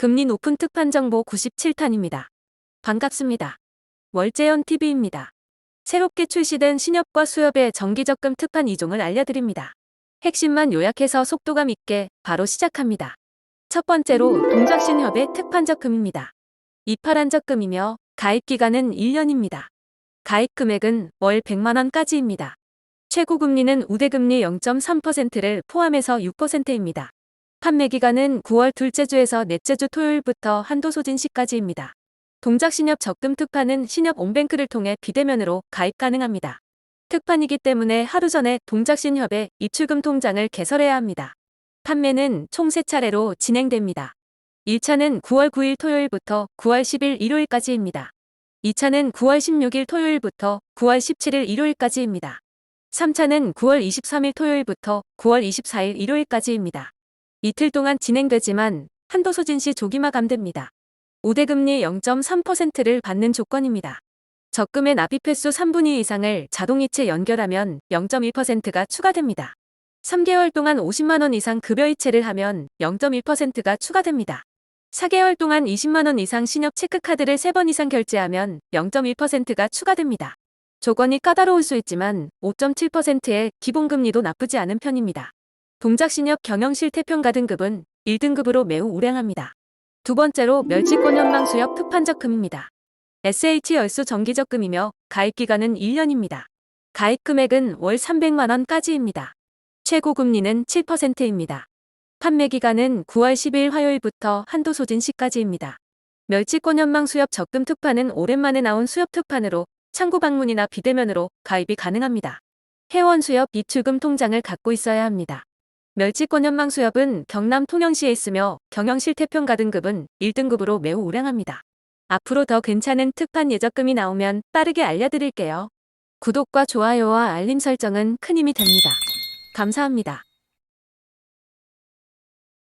금리 높은 특판 정보 97탄입니다. 반갑습니다. 월재현 TV입니다. 새롭게 출시된 신협과 수협의 정기적금 특판 2종을 알려드립니다. 핵심만 요약해서 속도감 있게 바로 시작합니다. 첫 번째로 동작신협의 특판 적금입니다. 이파란 적금이며 가입 기간은 1년입니다. 가입 금액은 월 100만원까지입니다. 최고 금리는 우대금리 0.3%를 포함해서 6%입니다. 판매 기간은 9월 둘째 주에서 넷째 주 토요일부터 한도 소진 시까지입니다. 동작 신협 적금 특판은 신협 온뱅크를 통해 비대면으로 가입 가능합니다. 특판이기 때문에 하루 전에 동작 신협의 입출금 통장을 개설해야 합니다. 판매는 총 3차례로 진행됩니다. 1차는 9월 9일 토요일부터 9월 10일 일요일까지입니다. 2차는 9월 16일 토요일부터 9월 17일 일요일까지입니다. 3차는 9월 23일 토요일부터 9월 24일 일요일까지입니다. 이틀 동안 진행되지만 한도 소진 시 조기 마 감됩니다. 우대금리 0.3%를 받는 조건입니다. 적금의 납입 횟수 3분의 2 이상을 자동이체 연결하면 0.1%가 추가됩니다. 3개월 동안 50만원 이상 급여이체를 하면 0.1%가 추가됩니다. 4개월 동안 20만원 이상 신협 체크카드를 3번 이상 결제하면 0.1%가 추가됩니다. 조건이 까다로울 수 있지만 5.7%의 기본금리도 나쁘지 않은 편입니다. 동작신협 경영실 태평가 등급은 1등급으로 매우 우량합니다. 두 번째로 멸치권 현망 수협 특판적금입니다. SH 열수 정기적금이며 가입기간은 1년입니다. 가입 금액은 월 300만원까지입니다. 최고 금리는 7%입니다. 판매 기간은 9월 10일 화요일부터 한도 소진 시까지입니다. 멸치권 현망 수협 적금 특판은 오랜만에 나온 수협 특판으로 창구 방문이나 비대면으로 가입이 가능합니다. 회원 수협 입출금 통장을 갖고 있어야 합니다. 멸치권 현망 수협은 경남 통영시에 있으며 경영실 태평가 등급은 1등급으로 매우 우량합니다. 앞으로 더 괜찮은 특판 예적금이 나오면 빠르게 알려드릴게요. 구독과 좋아요와 알림 설정은 큰 힘이 됩니다. 감사합니다.